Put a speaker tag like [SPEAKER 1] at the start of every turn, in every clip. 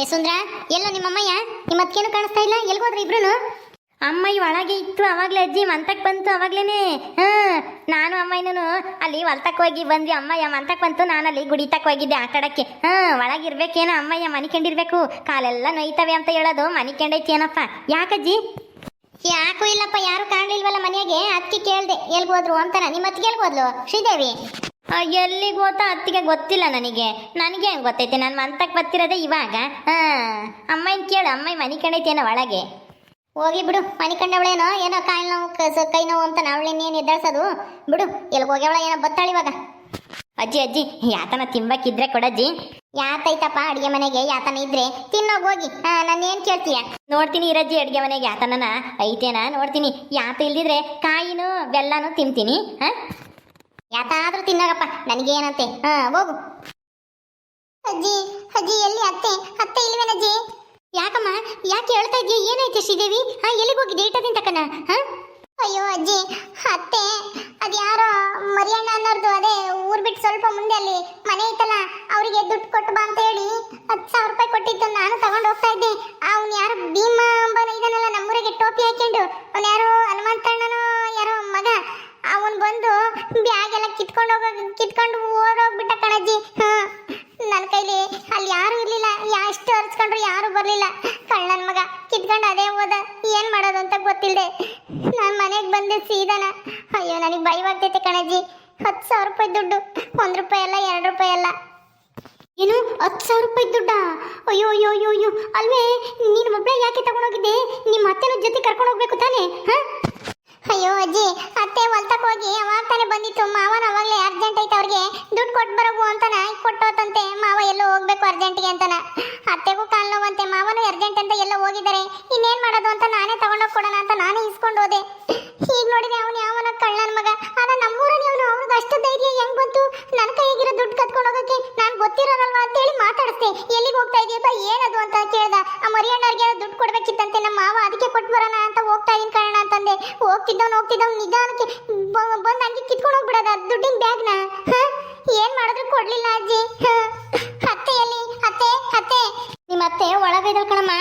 [SPEAKER 1] ಏ ಸುಂದ್ರ, ಎಲ್ಲೋ ನಿಮ್ಮಮ್ಮಯ್ಯ ನಿಮ್ಮ ಅತ್ತಿಗೇನು ಕಾಣಿಸ್ತಾ ಇಲ್ಲ? ಎಲ್ಗೋದ್ರಿ ಇಬ್ರು ಈ ಒಳಗೆ ಇತ್ತು, ಅವಾಗ್ಲೇ ಅಜ್ಜಿ ಮಂತಕ್ ಬಂತು, ಅವಾಗ್ಲೇನೆ. ಹಾ, ನಾನು ಅಮ್ಮಯ್ಯನೂ ಅಲ್ಲಿ ಹೊಲ್ತಕ್ ಹೋಗಿ ಬಂದ್ವಿ. ಅಮ್ಮಯ್ಯ ಮಂತಕ್ ಬಂತು ನಾನು ಅಲ್ಲಿ ಗುಡಿ ತಕ್ಕ ಹೋಗಿದ್ದೆ ಆಟಾಡಕ್ಕೆ. ಹಾ, ಒಳಗಿರ್ಬೇಕೇನೋ ಅಮ್ಮಯ್ಯ, ಮನಿಕೊಂಡಿರ್ಬೇಕು. ಕಾಲೆಲ್ಲ ನೋಯ್ತವೆ ಅಂತ ಹೇಳೋದು ಮನಿಕೊಂಡೈತಿ ಏನಪ್ಪ ಯಾಕಜ್ಜಿ? ಯಾಕೂ ಇಲ್ಲಪ್ಪ, ಯಾರು ಕಾಣಲಿಲ್ವಲ್ಲ ಮನೆಯಾಗೆ ಅದಕ್ಕೆ ಕೇಳ್ದೆ, ಎಲ್ಗೋದ್ರು ಅಂತಾನ ನಿಮ್ಮ ಅತ್ತಿಗೆ ಎಲ್ಗೋದ್ಲು? ಶ್ರೀದೇವಿ? ಎಲ್ಲಿಗೆ ಹೋತಾ ಅತ್ತಿಗೆ ಗೊತ್ತಿಲ್ಲ ನನಗೆ. ನನಗೆ ಹೆಂಗೆ ಗೊತ್ತೈತೆ? ನಾನು ಮಂತಕ್ಕೆ ಬರ್ತಿರೋದೇ ಇವಾಗ. ಹಾ ಅಮ್ಮಯ್ಯನ ಕೇಳು ಅಮ್ಮಾಯಿ ಮನೆ ಕಂಡೈತೇನೋ ಒಳಗೆ. ಹೋಗಿ ಬಿಡು, ಮನೆ ಕಂಡವಳೇನೋ, ಏನೋ ಕಾಯಿ ನೋವು ಕೈ ನೋವು ಅಂತ ಅವಳನ್ನೇನು ಎದ್ದಾಡ್ಸೋದು? ಬಿಡು ಎಲ್ಲಿ ಹೋಗ್ಯವಳ ಏನೋ ಬತ್ತಾಳ ಇವಾಗ. ಅಜ್ಜಿ ಅಜ್ಜಿ ಯಾತನ ತಿಂಬಕ್ಕಿದ್ರೆ ಕೊಡಜ್ಜಿ ಯಾತೈತಪ್ಪ ಅಡುಗೆ ಮನೆಗೆ? ಯಾತನ ಇದ್ರೆ? ತಿನ್ನೋಗಿ ಹೋಗಿ. ನಾನು ಏನು ಕೇಳ್ತೀಯ? ನೋಡ್ತೀನಿ ಇರಜ್ಜಿ ಅಡುಗೆ ಮನೆಗೆ ಯಾತನನ ಐತೇನಾ? ನೋಡ್ತೀನಿ. ಯಾತ ಇಲ್ದಿದ್ರೆ ಕಾಯಿನೂ, ಬೆಲ್ಲನೂ ತಿಂತೀನಿ. ಹಾ ಯಾತಾದ್ರೂ ತಿನ್ನಾಗಪ್ಪ. ನನಗೇನಂತೆ? ಹಾ, ಹೋಗು. ಅಜ್ಜಿ ಅಜ್ಜಿ, ಎಲ್ಲಿ ಅತ್ತೆ? ಅತ್ತೆ ಇಲ್ವೇನಜ್ಜಿ ಯಾಕಮ್ಮ? ಯಾಕೆ ಹೇಳ್ತಾ ಇದ್ದೀಯ ಏನಾಯ್ತು ಶ್ರೀದೇವಿ? ಹಾ, ಎಲ್ಲಿಗೆ ಹೋಗಿ ಇಟ್ಟದಿನ ತಕನ ಹಾ? ಅಯ್ಯೋ ಅಜ್ಜಿ, ಅತ್ತೆ, ಅದ್ಯಾರೋ ಮರಿಯಣ್ಣ ಅನ್ನೋರ್ದು ಅದೇ ಊರ್ ಬಿಟ್ಟು ಸ್ವಲ್ಪ ಮುಂದೆ ಅಲ್ಲಿ ಮನೆ ಐತಲ್ಲ, ಅವರಿಗೆ ದುಡ್ಡು ಕೊಟ್ಟು ಬಾ ಅಂತ ಹೇಳಿ ಹತ್ತು ಸಾವಿರ ರೂಪಾಯಿ ಕೊಟ್ಟಿದ್ದು ನಾನು ತಗೊಂಡು ಹೋಗ್ತಾ ಇದ್ದೆ. ಅವ್ನು ಯಾರು ಭೀಮ ಅಂಬನ ಇದನ್ನೆಲ್ಲ ನಮ್ಮೂರಿಗೆ ಟೋಪಿ ಹಾಕೊಂಡು ಅವ್ನು ಯಾರು ಹನುಮಂತಣ್ಣನೋ, ಯಾರೋ ಮಗ. ಅವನ್ ಬಂದು ಬ್ಯಾಗ್ ಕಿತ್ಕೊಂಡು ಹೋಗ ಕಿತ್ಕೊಂಡು ಓಡೋಗ್ಬಿಟ್ಟ ಕಣಜ್ಜಿ. ಹಾ. ನನ್ನ ಕೈಲಿ ಅಲ್ಲಿ ಯಾರು ಇರ್ಲಿಲ್ಲ. ಎಷ್ಟು ಹರಿಸ್ಕೊಂಡ್ರು ಯಾರು ಬರ್ಲಿಲ್ಲ. ಕಳ್ಳನ್ ಮಗ. ಕಿತ್ಕೊಂಡು ಅದೇ ಹೋದ. ಏನ್ ಮಾಡೋದು ಅಂತ ಗೊತ್ತಿಲ್ಲದೆ ನಾನು ಮನೆಗೆ ಬಂದೆ ಸೀದಾನ. ಅಯ್ಯೋ, ನನಗೆ ಭಯವಾಗ್ತೈತೆ ಕಣಜ್ಜಿ. ಹತ್ತು ಸಾವಿರ ರೂಪಾಯಿ ದುಡ್ಡು. ಒಂದ್ ರೂಪಾಯಿ ಅಲ್ಲ, ಎರಡು ರೂಪಾಯಿ ಅಲ್ಲ. ಏನು? ಹತ್ತು ಸಾವಿರ ರೂಪಾಯಿ ದುಡ್ಡ? ಅಯ್ಯೋ ಅಯ್ಯೋ ಅಯ್ಯೋ ಅಯ್ಯೋ. ಅಲ್ವೇ, ನೀನು ಒಬ್ಬಳೆ ಯಾಕೆ ತಗೊಂಡೋಗಿದ್ದೆ? ನಿಮ್ಮ ಅತ್ತೆನ ಜೊತೆ ಕರ್ಕೊಂಡು ಹೋಗ್ಬೇಕು ತಾನೇ? ಹಾ? ಅಯ್ಯೋ ಅಜ್ಜಿ, ಅತ್ತೆ ಹೊಲ್ತಕ್ಕೆ ಹೋಗಿ ಅವಾಗ ತಾನೇ ಬಂದಿತ್ತು. ಮಾವನ ಅವಾಗಲೇ ಅರ್ಜೆಂಟ್ ಐತೆ ಅವ್ರಿಗೆ. ದುಡ್ಡು ಕೊಟ್ಟು ಬರೋಗು ಅಂತಾನ ಕೊಟ್ಟೋತಂತೆ. ಮಾವ ಎಲ್ಲೋ ಹೋಗ್ಬೇಕು ಅರ್ಜೆಂಟ್ಗೆ ಅಂತಾನ. ಅತ್ತೆಗೂ ಕಾಲು ನೋವಂತೆ. ಮಾವನು ಅರ್ಜೆಂಟ್ ಅಂತ ಎಲ್ಲ ಹೋಗಿದ್ದಾರೆ. ಇನ್ನೇನು ಮಾಡೋದು ಅಂತ ನಾನೇ ತಗೊಂಡೋಗಿ ಕೊಡೋಣ ಅಂತ ನಾನೇ ಇಸ್ಕೊಂಡು ಹೋದೆ. ಈಗ ನೋಡಿದೆ ಅವನು ಯಾವನ ಕಳ್ಳನ ಮಗ. ಆದ್ರೆ ನಮ್ಮೂರಲ್ಲಿ ಅವನು ಅವ್ನಿಗೆ ಅಷ್ಟು ಧೈರ್ಯ ಹೆಂಗ್ ಬಂತು? ನನ್ನ ಕೈಗಿರೋ ದುಡ್ಡು ಕತ್ಕೊಂಡು ಹೋಗಕ್ಕೆ ನಾನು ಅಂತ ಹೇಳಿ ಮಾತಾಡಿಸ್ದೆ. ಎಲ್ಲಿಗೆ ಹೋಗ್ತಾ ಇದೆಯಪ್ಪ? ಏನದು ಅಂತ ಕೇಳ್ದ. ಆ ಮರಿಯಣ್ಣವ್ರಿಗೆ ದುಡ್ಡು ಕೊಡ್ಬೇಕಿತ್ತಂತೆ. ನಮ್ಮ ಮಾವ ಅದಕ್ಕೆ ಕೊಟ್ಟು ಬರೋಣ ಅಂತ ಹೋಗ್ತಾ ಇದ್ದೀನಿ ಹೋಗ್ತಿದ್ದವ್ನು ಹೋಗ್ತಿದ್ದವ್ನು ನಿಧಾನಕ್ಕೆ ಬಂದ ಹಂಗೆ ಕಿತ್ಕೊಂಡು ಅದು ದುಡ್ಡಿನ ಬ್ಯಾಗ್ನ. ಏನ್ ಮಾಡಿದ್ರು ಕೊಡ್ಲಿಲ್ಲ ಅಜ್ಜಿ. ಅತ್ತೆ ಎಲ್ಲಿ? ಅತ್ತೆ ಅತ್ತೆ. ನಿಮ್ಮ ಅತ್ತೆ ಒಳಗಿದ್ದಾಳೆ ಕಣಮ್ಮ.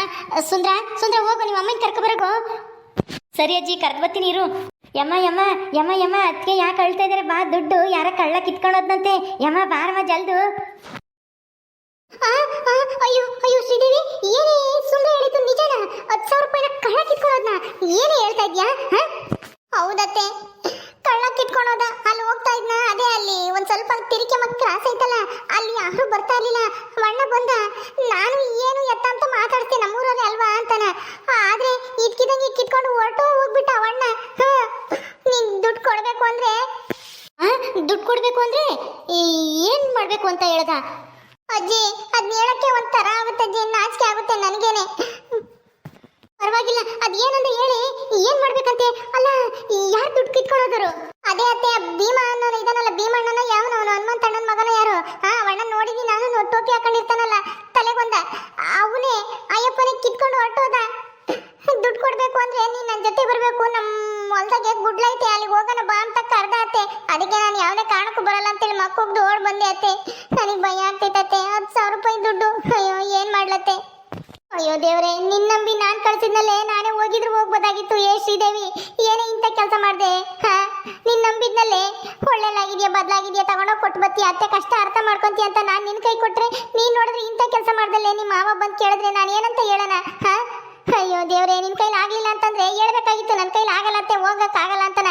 [SPEAKER 1] ಸುಂದ್ರ ಸುಂದ್ರ ಹೋಗು ನಿಮ್ಮ ಅಮ್ಮನ ಕರ್ಕೊಬರಗು ಸರಿ ಅಜ್ಜಿ, ಕರ್ದು ಬರ್ತೀನಿ ಇರು. ಯಮ್ಮ ಯಮ್ಮ ಯಮ್ಮ ಯಮ್ಮ ಅದಕ್ಕೆ ಯಾಕೆ ಅಳ್ತಾ ಇದಾರೆ? ಬಾ, ದುಡ್ಡು ಯಾರ ಕಳ್ಳ ಕಿತ್ಕೊಳ್ಳೋದಂತೆ ಯಮ್ಮ ಬಾರಮ್ಮ ಜಲ್ದು. ಅಯ್ಯೋ ಅಯ್ಯೋ, ಶ್ರೀದೇವಿ, ಏನೇ ಸುಂದ್ರ ಹೇಳಿದ್ದು ನಿಜನಾ? ಹತ್ತು ಸಾವಿರ ರೂಪಾಯಿನ ಕಳ್ಳ ಕಿತ್ಕೊಳ್ಳೋದ್ನ ಏನೇ ಇದ್ಯಾ? ಹೌದತ್ತೆ. ಕಳ್ಳ ಕಿತ್ಕೊಳೋದ ಅಲ್ಲಿ ಹೋಗ್ತಾ ಇದ್ನ. ಅದೇ ಅಲ್ಲಿ. ಒಂದ್ ಸ್ವಲ್ಪ ತಿರಿಕೆ ಕ್ರಾಸ್ ಐತಲ್ಲ ಅಲ್ಲಿ ಯಾರು ಬರ್ತಾ ಇರ್ಲಿಲ್ಲ. ಅಣ್ಣ ಬಂದ. ನಾನು ಏನು ಎತ್ತ ಅಂತ ಮಾತಾಡ್ತೀನಿ ನಮ್ಮೂರವ್ರೆ ಅಲ್ವಾ ಅಂತಾನ. ಆದ್ರೆ ಇದ್ಕಿದಂಗೆ ಕಿಟ್ಕೊಂಡು ಹೊರಟು ಹೋಗ್ಬಿಟ್ಟ ಹ, ನೀನ್ ದುಡ್ಡು ಕೊಡ್ಬೇಕು ಅಂದ್ರೆ? ದುಡ್ಡು ಕೊಡ್ಬೇಕು ಅಂದ್ರೆ? ಏನ್ ಮಾಡ್ಬೇಕು ಅಂತ ಹೇಳ್ದ? ಅಜ್ಜಿ ಅದ್ನ ಹೇಳಕ್ಕೆ ಒಂಥರ ಆಗುತ್ತೆ ಅಜ್ಜಿ. ನಾಚಿಕೆ ಆಗುತ್ತೆ ನನಗೇನೆ. ಪರವಾಗಿಲ್ಲ. ಅದೇನಂತ ಮಾಡ್ಬೇಕಂತೆ ಅಲ್ಲ ಯಾರು ದುಡ್ಡು ಕಿತ್ಕೊಳ್ಳೋದರು ಅದೇ ಅತ್ತೆ, ಭೀಮ ಅನ್ನೋನು ಇದನ್ನಲ್ಲ ಭೀಮಣ್ಣನ ಯಾವನು? ಅವನು ಹನುಮಂತಣ್ಣನ ಮಗನ ಯಾರು? ಹಾ ಅಣ್ಣ ನೋಡಿದೀನಿ ನಾನು ಟೋಪಿ ಹಾಕೊಂಡಿರ್ತಾನಲ್ಲ ತಲೆಗೊಂದ ಅವನೇ ಅಯ್ಯಪ್ಪನಿಗೆ ಕಿತ್ಕೊಂಡು ಹೊರಟೋದ. ದುಡ್ಡು ಕೊಡ್ಬೇಕು ಅಂದ್ರೆ ನೀನ್ ನನ್ನ ಜೊತೆ ಬರಬೇಕು ನಮ್ಮ ಹೊಲ್ದಾಗೆ ಗುಡ್ಲೈತೆ ಅಲ್ಲಿಗೆ ಹೋಗೋಣ ಬಾ ಅಂತ ಕರ್ದ ಅತ್ತೆ. ಅದಕ್ಕೆ ನಾನು ಯಾವುದೇ ಕಾರಣಕ್ಕೂ ಬರಲ್ಲ ಅಂತೇಳಿ ಮಕ್ಕೋಗ್ದು ಓಡ್ ಬಂದೆ ಅತ್ತೆ. ನನಗೆ ಭಯ ಆಗ್ತೈತತ್ತೆ, ಹತ್ತು ಸಾವಿರ ರೂಪಾಯಿ ದುಡ್ಡು. ಅಯ್ಯೋ, ಏನ್ ಮಾಡ್ಲತ್ತೆ? ಅಯ್ಯೋ ದೇವ್ರೆ ನಿನ್ನ ನಂಬಿ ನಾನ್ ಕಳ್ಸಿದ್ನಲ್ಲೇ? ನಾನೇ ಹೋಗಿದ್ರು ಹೋಗ್ಬೋದಾಗಿತ್ತು. ಏ ಶ್ರೀದೇವಿ, ಏನೇ ಇಂಥ ಕೆಲಸ ಮಾಡಿದೆ? ಹಾ? ನಿನ್ ನಂಬಿದ್ನಲ್ಲೇ? ಒಳ್ಳೆಲಾಗಿದ್ಯಾ ಬದಲಾಗಿದೆಯಾ? ತಗೊಂಡೋಗಿ ಕೊಟ್ಟು ಬತ್ತಿ ಅತ್ತೆ ಕಷ್ಟ ಅರ್ಥ ಮಾಡ್ಕೊಂತೀಯ ಅಂತ ನಾನು ನಿನ್ ಕೈ ಕೊಟ್ರೆ ನೀನ್ ನೋಡಿದ್ರೆ ಇಂಥ ಕೆಲಸ ಮಾಡ್ದಲ್ಲೇ? ನಿಮ್ಮ ಮಾವ ಬಂದ್ ಕೇಳಿದ್ರೆ ನಾನು ಏನಂತ ಹೇಳೋಣ? ಹಾ? ಅಯ್ಯೋ ದೇವ್ರೆ, ನಿನ್ ಕೈಲಿ ಆಗ್ಲಿಲ್ಲ ಅಂತಂದ್ರೆ ಹೇಳ್ಬೇಕಾಗಿತ್ತು. ನನ್ನ ಕೈಲಿ ಆಗಲ್ಲ ಅತ್ತೆ, ಹೋಗಕ್ ಆಗಲ್ಲ ಅಂತನ.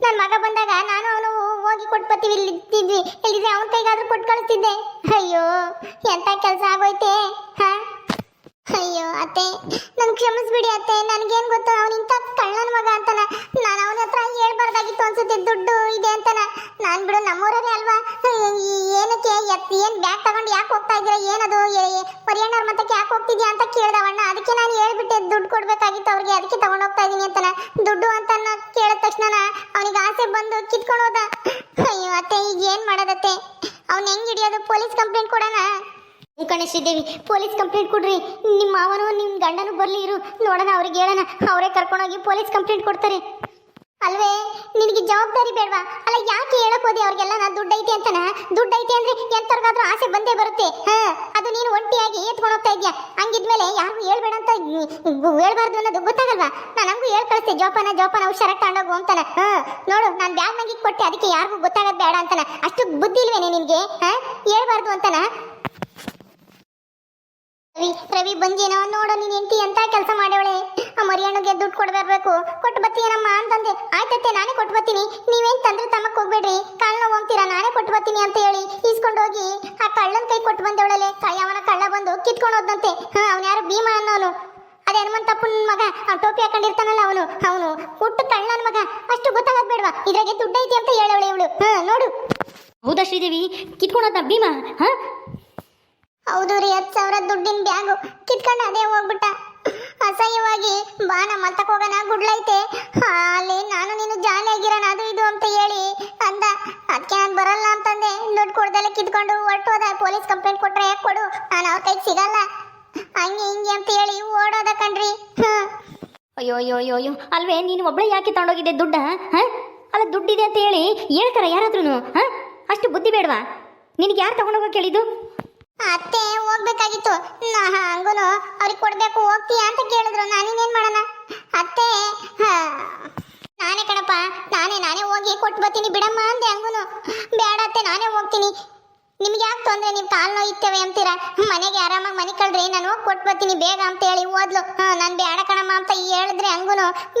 [SPEAKER 1] ನನ್ ಮಗ ಬಂದಾಗ ನಾನು ಅವನು ಹೋಗಿ ಕೊಟ್ಟು ಇಲ್ಲಿ ಇದ್ದಿದ್ವಿ. ಇಲ್ಲಿದ್ರೆ ಅವನ ಕೈಗಾದ್ರೂ ಕೊಟ್ಟು ಕಳಿಸ್ತಿದ್ದೆ. ಅಯ್ಯೋ ಎಂತ ಕೆಲಸ ಆಗೋಯ್ತೆ? ಹಾ? ಅಯ್ಯೋ, ಅತ್ತೆ, ನನ್ ಕ್ಷಮಿಸ್ಬಿಡಿ ಅತ್ತೆ. ನನ್ಗೇನ್ ಗೊತ್ತು, ಅವ್ನ ಇಂಥ ಕಳ್ಳನ ಮಗ ಅಂತಾನ. ನಾನು ಅವನ ಹತ್ರ ಹೇಳ್ಬಾರ್ದಾಗಿತ್ತು ಅನ್ಸುತ್ತೆ, ದುಡ್ಡು ಇದೆ ಅಂತಾನ. ನಾನ್ ಬಿಡು ನಮ್ಮೂರೇ ಅಲ್ವಾ? ಏನಕ್ಕೆ ಏನ್ ಬ್ಯಾಗ್ ತಗೊಂಡು ಯಾಕೆ ಹೋಗ್ತಾ ಇದ್ದೀರಾ? ಏನದು? ಪರಿಯಣ್ಣವ್ರ ಮತಕ್ಕೆ ಯಾಕೆ ಹೋಗ್ತಿದ್ಯಾ ಅಂತ ಕೇಳ್ದವಣ್ಣ ಅದಕ್ಕೆ ನಾನು ಹೇಳ್ಬಿಟ್ಟೆ, ದುಡ್ಡು ಕೊಡ್ಬೇಕಾಗಿತ್ತು ಅವ್ರಿಗೆ, ಅದಕ್ಕೆ ತಗೊಂಡು ಹೋಗ್ತಾ ಇದೀನಿ ಅಂತಾನ. ದುಡ್ಡು ಅಂತ ಕೇಳಿದ ತಕ್ಷಣ ಅವನಿಗೆ ಆಸೆ ಬಂದು ಕಿತ್ಕೊಂಡು ಹೋದ. ಅಯ್ಯೋ, ಅತ್ತೆ ಈಗ ಏನ್ ಮಾಡೋದತ್ತೆ? ಅವ್ನ ಹೆಂಗ್ ಹಿಡಿಯೋದು? ಪೊಲೀಸ್ ಕಂಪ್ಲೇಂಟ್ ಕೊಡೋಣ? ಶ್ರೀದೇವಿ, ಪೊಲೀಸ್ ಕಂಪ್ಲೇಂಟ್ ಕೊಡ್ರಿ. ನಿಮ್ಮ ಮಾವನು ನಿಮ್ಮ ಗಂಡನು ಬರ್ಲಿ ಇರು. ನೋಡೋಣ, ಅವ್ರಿಗೆ ಹೇಳೋಣ. ಅವರೇ ಕರ್ಕೊಂಡೋಗಿ ಪೊಲೀಸ್ ಕಂಪ್ಲೇಂಟ್ ಕೊಡ್ತಾರೆ. ಅಲ್ವೇ, ನಿನಗೆ ಜವಾಬ್ದಾರಿ ಬೇಡವಾ? ಅಲ್ಲ, ಯಾಕೆ ಹೇಳಕ್ ಹೋದೆ ಅವ್ರಿಗೆಲ್ಲ? ನಾ ದುಡ್ಡು ಐತೆ ಅಂತನ? ದುಡ್ಡು ಐತೆ ಅಂದ್ರೆ ಎಂತವ್ರಿಗಾದ್ರೂ ಆಸೆ ಬಂದೇ ಬರುತ್ತೆ. ಹಾ, ಅದು ನೀನು ಒಂಟಿಯಾಗಿ ಎತ್ಕೊಂಡು ಹೋಗ್ತಾ ಇದ್ಯಾ? ಹಂಗಿದ್ಮೇಲೆ ಯಾರು ಹೇಳ್ಬೇಡ ಅಂತ ಹೇಳ್ಬಾರ್ದು ಅನ್ನೋದು ಗೊತ್ತಾಗಲ್ವಾ? ನಾನು ಹಂಗೂ ಹೇಳ್ ಕಳಿಸ್ತೆ ಜೋಪಾನ ಜೋಪಾನ, ಹುಷಾರಾಗಿ ತಗೊಂಡೋಗು ಅಂತಾನೆ. ಹಾ, ನೋಡು, ನಾನು ಬ್ಯಾಗ್ ನಂಗೆ ಕೊಟ್ಟೆ, ಅದಕ್ಕೆ ಯಾರಿಗೂ ಗೊತ್ತಾಗದ್ ಬೇಡ ಅಂತಾನೆ. ಅಷ್ಟು ಬುದ್ಧಿ ಇಲ್ವೇನೆ ನಿನಗೆ? ಹಾ, ಹೇಳ್ಬಾರ್ದು ಅಂತಾನ? ರವಿ ರವಿ ಬಂದೇನೋ ನೋಡು, ನೀನು ಎಂಟಿ ಎಂತ ಕೆಲಸ ಮಾಡ್ಯವಳೆ? ಆ ಮರಿಯಣ್ಣಗೆ ದುಡ್ಡು ಕೊಡ್ಬರ್ಬೇಕು ಕೊಟ್ಟು ಬತ್ತೀನಮ್ಮ ಅಂತಂದೆ. ಆಯ್ತತ್ತೆ, ನಾನೇ ಕೊಟ್ಟು ಬತ್ತೀನಿ ನೀವೇನ್ ತಂದ್ರೆ ತಮ್ಮಕ್ಕೆ ಹೋಗ್ಬೇಡ್ರಿ. ಕಾಲ್ ನೋವು ಹೋಗ್ತೀರಾ ನಾನೇ ಕೊಟ್ಟು ಬತ್ತೀನಿ ಅಂತ ಹೇಳಿ ಈಸ್ಕೊಂಡು ಹೋಗಿ ಆ ಕಳ್ಳನ ಕೈ ಕೊಟ್ಟು ಬಂದವಳಲೆ ಅವನ ಕಳ್ಳ ಬಂದು ಕಿತ್ಕೊಂಡು ಹೋದಂತೆ ಹಾ, ಅವನ ಯಾರು ಭೀಮ ಅನ್ನೋನು? ಅದೇ ಹನುಮಂತಪ್ಪನ ಮಗ. ಆ ಟೋಪಿ ಹಾಕೊಂಡಿರ್ತಾನಲ್ಲ ಅವನು. ಅವನು ಹುಟ್ಟು ಕಳ್ಳನ ಮಗ. ಅಷ್ಟು ಗೊತ್ತಾಗದ್ ಇದ್ರಾಗೆ ದುಡ್ಡು ಐತಿ ಅಂತ ಹೇಳವಳೆ ಇವಳು. ಹಾ, ನೋಡು.
[SPEAKER 2] ಹೌದಾ ಶ್ರೀದೇವಿ? ಕಿತ್ಕೊಂಡದ ಭೀಮ? ಹಾ?
[SPEAKER 1] ಹೌದು ರೀ, ಹತ್ತು ಸಾವಿರ ದುಡ್ಡಿನ ಬ್ಯಾಗು ಕಿತ್ಕೊಂಡು ಅದೇ ಹೋಗ್ಬಿಟ್ಟ. ಅಸಹ್ಯವಾಗಿ, ಬಾ ನಮ್ಮ ಅತ್ತಕ್ಕೆ ಹೋಗೋಣ, ಗುಡ್ಲೈತೆ. ಅಲ್ಲಿ ನಾನು ನೀನು ಜಾಲಿ ಆಗಿರೋಣ, ಅದು ಇದು ಅಂತ ಹೇಳಿ ಅಂದ. ಅದಕ್ಕೆ ನಾನು ಬರಲ್ಲ ಅಂತಂದೆ. ದುಡ್ಡು ಕೊಡ್ದಲ್ಲೇ ಕಿತ್ಕೊಂಡು ಹೊರಟೋದ ಪೊಲೀಸ್ ಕಂಪ್ಲೇಂಟ್ ಕೊಟ್ರೆ ಕೊಡು, ನಾನು ಅವ್ರ ಕೈಗೆ ಸಿಗಲ್ಲ. ಹಂಗೆ ಹಿಂಗೆ ಅಂತ ಹೇಳಿ ಓಡೋದ ಕಣ್ರಿ.
[SPEAKER 2] ಅಯ್ಯೋ ಅಯ್ಯೋ ಅಯ್ಯೋ ಅಯ್ಯೋ ಅಲ್ವೇ, ನೀನು ಒಬ್ಬಳೇ ಯಾಕೆ ತಗೊಂಡೋಗಿದ್ದೆ ದುಡ್ಡ, ಹಾಂ? ಅಲ್ಲ ದುಡ್ಡಿದೆ ಅಂತ ಹೇಳಿ ಹೇಳ್ತಾರ ಯಾರಾದ್ರೂ ಹಾಂ? ಅಷ್ಟು ಬುದ್ಧಿ ಬೇಡವಾ? ನಿನಗೆ ಯಾರು ತಗೊಂಡೋಗೋ ಕೇಳಿದ್ದು?
[SPEAKER 1] ಅತ್ತೆ, ಹೋಗ್ಬೇಕಾಗಿತ್ತು. ಹಂಗೂನು ಅವ್ರಿಗೆ ಕೊಡ್ಬೇಕು, ಹೋಗ್ತೀಯಾ ಅಂತ ಕೇಳಿದ್ರು. ನಾನಿನ್ನೇನ್ ಮಾಡೋಣ? ಅತ್ತೆ ನಾನೇ ಕಣಪ್ಪ, ನಾನೇ ನಾನೇ ಹೋಗಿ ಕೊಟ್ಟು ಬರ್ತೀನಿ ಬಿಡಮ್ಮ ಅಂದೆ ಹಂಗೂನು. ಬೇಡ ಅತ್ತೆ, ನಾನೇ ಹೋಗ್ತೀನಿ. ನಿಮ್ಗೆ ಯಾಕೆ ತೊಂದರೆ? ನೀವು ಕಾಲು ನೋಯ್ತೇವೆ ಅಂತೀರಾ? ಮನೆಗೆ ಆರಾಮಾಗಿ ಮನೆ ಕಳ್ರಿ, ನಾನು ಹೋಗಿ ಕೊಟ್ಟು ಬರ್ತೀನಿ, ಬೇಗ ಅಂತ ಹೇಳಿ ಓದ್ಲು. ಹಾ, ನಾನು ಬೇಡ ಕಣಮ್ಮ ಅಂತ ಹೇಳಿದ್ರೆ ಹಂಗೂ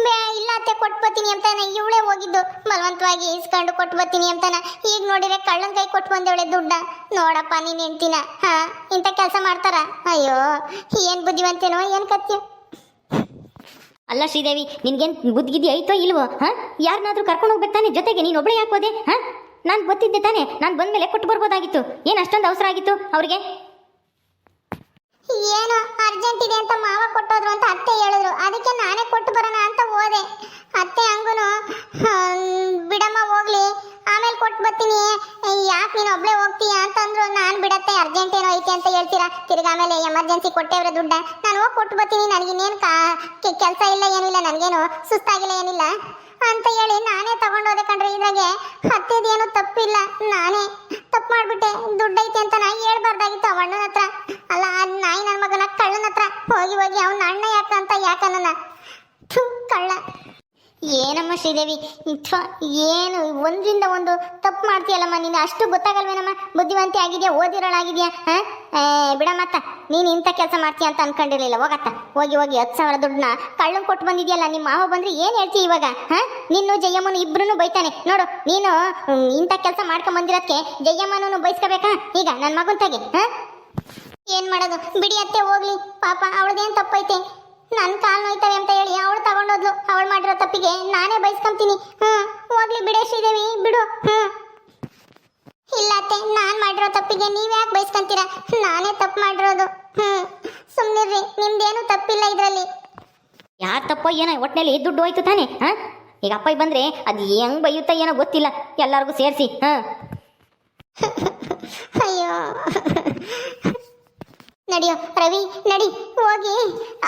[SPEAKER 1] ಬೇ ಇಲ್ಲ ಅತ್ತೆ ಕೊಟ್ಟು ಬರ್ತೀನಿ ಅಂತಾನೆ. ಇವಳೇ ಹೋಗಿದ್ದು, ಬಲವಂತವಾಗಿ ಇಸ್ಕೊಂಡು ಕೊಟ್ಟು ಬರ್ತೀನಿ ಅಂತಾನ. ಈಗ ನೋಡಿದ್ರೆ ಕಳ್ಳನ ಕೈ ಕೊಟ್ಟು ಬಂದವಳೆ ದುಡ್ಡ. ನೋಡಪ್ಪ, ನೀನು ಹೆಂಡ್ತಿನ? ಹಾಂ, ಇಂಥ ಕೆಲಸ ಮಾಡ್ತಾರ? ಅಯ್ಯೋ, ಏನು ಬುದ್ಧಿವಂತೇನೋ, ಏನು ಕತ್ತೆ
[SPEAKER 2] ಅಲ್ಲ ಶ್ರೀದೇವಿ, ನಿನ್ಗೇನು ಬುದ್ಧಿಗಿದ್ದಿ ಐತೋ ಇಲ್ವೋ? ಹಾ ಯಾರನ್ನಾದ್ರೂ ಕರ್ಕೊಂಡು ಹೋಗ್ಬೇಕು ತಾನೆ ಜೊತೆಗೆ ನೀನು ಒಬ್ಬಳೇ ಹಾಕೋದೆ ಹಾ? ನಾನು ಗೊತ್ತಿದ್ದೆ ತಾನೆ, ನಾನು ಬಂದ ಮೇಲೆ ಕೊಟ್ಟು ಬರ್ಬೋದಾಗಿತ್ತು. ಏನು ಅಷ್ಟೊಂದು ಅವಸರ ಆಗಿತ್ತು ಅವ್ರಿಗೆ?
[SPEAKER 1] ಏನು ಅರ್ಜೆಂಟ್ ಇದೆ ಅಂತ ಮಾವ ಕೊಟ್ಟೋದ್ರು ಅಂತ ಅತ್ತೆ ಹೇಳಿದ್ರು. ಅದಕ್ಕೆ ನಾನೇ ಕೊಟ್ಟು ಬರೋಣ ಅಂತ ಹೋದೆ. ಅತ್ತೆ ಹಂಗೂ ಬಿಡಮ್ಮ ಹೋಗ್ಲಿ. ಆಮೇಲೆ ಕೊಟ್ಟು ಬರ್ತೀನಿ. ಯಾಕೆ ನೀನು ಒಬ್ಳೆ ಹೋಗ್ತೀಯ ಅಂತಂದ್ರು ನಾನು ಬಿಡತ್ತೆ ಅರ್ಜೆಂಟ್ ಏನೋ ಐತೆ ಅಂತ ಹೇಳ್ತೀರಾ? ತಿರ್ಗಾ ಆಮೇಲೆ ಎಮರ್ಜೆನ್ಸಿ ಕೊಟ್ಟೇವ್ರೆ ದುಡ್ಡ. ನಾನು ಹೋಗಿ ಕೊಟ್ಟು ಬರ್ತೀನಿ ನನಗಿನ್ನೇನು ಕಾ ಕೆಲಸ ಇಲ್ಲ ಏನಿಲ್ಲ ನನಗೇನು ಸುಸ್ತಾಗಿಲ್ಲ, ಏನಿಲ್ಲ ಅಂತ ಹೇಳಿ ನಾನೇ ತಗೊಂಡೋದೆ ಕಣ್ರಿ ಇದ್ರಾಗೆ. ಹತ್ತಿದೇನು ತಪ್ಪಿಲ್ಲ, ನಾನೇ ತಪ್ಪು ಮಾಡಿಬಿಟ್ಟೆ. ದುಡ್ಡೈತೆ ಅಂತ ನಾ ಹೇಳ್ಬಾರ್ದಾಗಿತ್ತು ಅವ ಅಣ್ಣನ ಹತ್ರ. ಅಲ್ಲ ನಾಯಿ ನನ್ನ ಮಗನ ಕಳ್ಳನ ಹತ್ರ. ಹೋಗಿ ಹೋಗಿ ಅವ್ನ ಅಣ್ಣ ಯಾಕ ಅಂತ ಯಾಕ ನನ್ನ ಥು, ಕಳ್ಳ ಏನಮ್ಮ ಶ್ರೀದೇವಿ? ಥು, ಏನು ಒಂದರಿಂದ ಒಂದು ತಪ್ಪು ಮಾಡ್ತೀಯಲ್ಲಮ್ಮ ನೀನು ಅಷ್ಟು ಗೊತ್ತಾಗಲ್ವೇನಮ್ಮ? ಬುದ್ಧಿವಂತಿ ಆಗಿದೆಯಾ ಓದಿರೋಳಾಗಿದೆಯಾ ಹಾಂ ಬಿಡಮ್ಮತ್ತ ನೀನು ಇಂಥ ಕೆಲಸ ಮಾಡ್ತೀಯ ಅಂತ ಅನ್ಕೊಂಡಿರಲಿಲ್ಲ. ಹೋಗತ್ತ ಹೋಗಿ ಹೋಗಿ ಹತ್ತು ಸಾವಿರ ದುಡ್ಡನ್ನ ಕಳ್ಳನ್ ಕೊಟ್ಟು ಬಂದಿದೆಯಲ್ಲ ನಿಮ್ಮ ಮಾವ ಬಂದ್ರೆ ಏನು ಹೇಳ್ತೀಯ ಇವಾಗ ಹಾಂ ನಿನ್ನು ಜಯಮ್ಮನು ಇಬ್ಬರೂ ಬೈತಾನೆ. ನೋಡು ನೀನು ಇಂಥ ಕೆಲಸ ಮಾಡ್ಕೊಂಬಂದಿರೋದಕ್ಕೆ ಜಯ್ಯಮ್ಮನೂ ಜಯಮ್ಮನೂ ಬೈಸ್ಕೋಬೇಕಾ? ಈಗ ನನ್ನ ಮಗನ ತಗೆ ಹಾಂ ಏನು ಮಾಡೋದು? ಬಿಡಿ ಅತ್ತೆ ಹೋಗ್ಲಿ. ಪಾಪ ಅವಳದೇನು ತಪ್ಪೈತೆ? ತಗೊಂಡೋದ್ಲು ಅವಳು ಮಾಡಿರೋ ತಪ್ಪಿಗೆ ನಾನೇ ಬೈಸ್ಕೊಂತೀನಿ. ಹ್ಞೂ ಹೋಗ್ಲಿ ಬಿಡೆ ಶ್ರೀದೇವಿ ಬಿಡು. ಹ್ಞೂ ಇಲ್ಲ ಅತ್ತೆ ನಾನ್ ಮಾಡಿರೋ ತಪ್ಪಿಗೆ ನೀವು ಯಾಕೆ ಬಯಸ್ಕೊಂತೀರಾ ನಾನೇ ತಪ್ಪು ಮಾಡಿರೋದು. ಹ್ಞೂ ಸುಮ್ನಿರ್ರಿ ನಿಮ್ದೇನು ತಪ್ಪಿಲ್ಲ ಇದರಲ್ಲಿ.
[SPEAKER 2] ಯಾರು ತಪ್ಪೋ ಏನೋ ಒಟ್ಟಿನಲ್ಲಿ ದುಡ್ಡು ಹೋಯ್ತು ತಾನೆ ಹಾ? ಈಗ ಅಪ್ಪ ಬಂದ್ರೆ ಅದು ಹೆಂಗ್ ಬೈಯುತ್ತಾ ಏನೋ ಗೊತ್ತಿಲ್ಲ. ಎಲ್ಲರಿಗೂ ಸೇರಿಸಿ ಹಾ?
[SPEAKER 1] ಅಯ್ಯೋ. ನಡಿಯೋ ರವಿ ನಡಿ ಹೋಗಿ.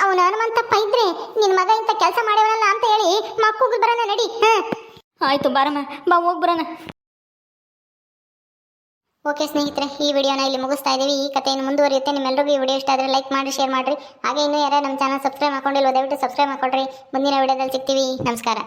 [SPEAKER 1] ಅವನು ಹನುಮಂತಪ್ಪ ಇದ್ರೆ ನಿನ್ ಮಗ ಇಂಥ ಕೆಲಸ ಮಾಡ್ಯವನಲ್ಲ ಅಂತ ಹೇಳಿ ಮಕ್ಕಳು ಬರೋಣ ನಡಿ. ಹಾ.
[SPEAKER 2] ಆಯ್ತು ಬಾರಮ್ಮ. ಬಾ ಹೋಗಿ ಬರೋಣ.
[SPEAKER 1] ಓಕೆ ಸ್ನೇಹಿತರೆ ಈ ವಿಡಿಯೋನ ಇಲ್ಲಿ ಮುಗಿಸ್ತಾ ಇದ್ದೀವಿ ಈ ಕಥೆಯನ್ನು ಮುಂದುವರಿಯುತ್ತೆ. ನಿಮ್ಮೆಲ್ಲರಿಗೂ ಈ ವಿಡಿಯೋ ಇಷ್ಟ ಆದರೆ ಲೈಕ್ ಮಾಡಿ ಶೇರ್ ಮಾಡಿರಿ. ಹಾಗೆ ಇನ್ನೂ ಯಾರು ನಮ್ಮ ಚಾನಲ್ ಸಬ್ಸ್ಕ್ರೈಬ್ ಮಾಡ್ಕೊಂಡಿಲ್ಲ ದಯವಿಟ್ಟು ಸಬ್ಸ್ಕ್ರೈಬ್ ಮಾಡ್ಕೊಳ್ರಿ ಮುಂದಿನ ವಿಡಿಯೋದಲ್ಲಿ ಸಿಗ್ತೀವಿ. ನಮಸ್ಕಾರ.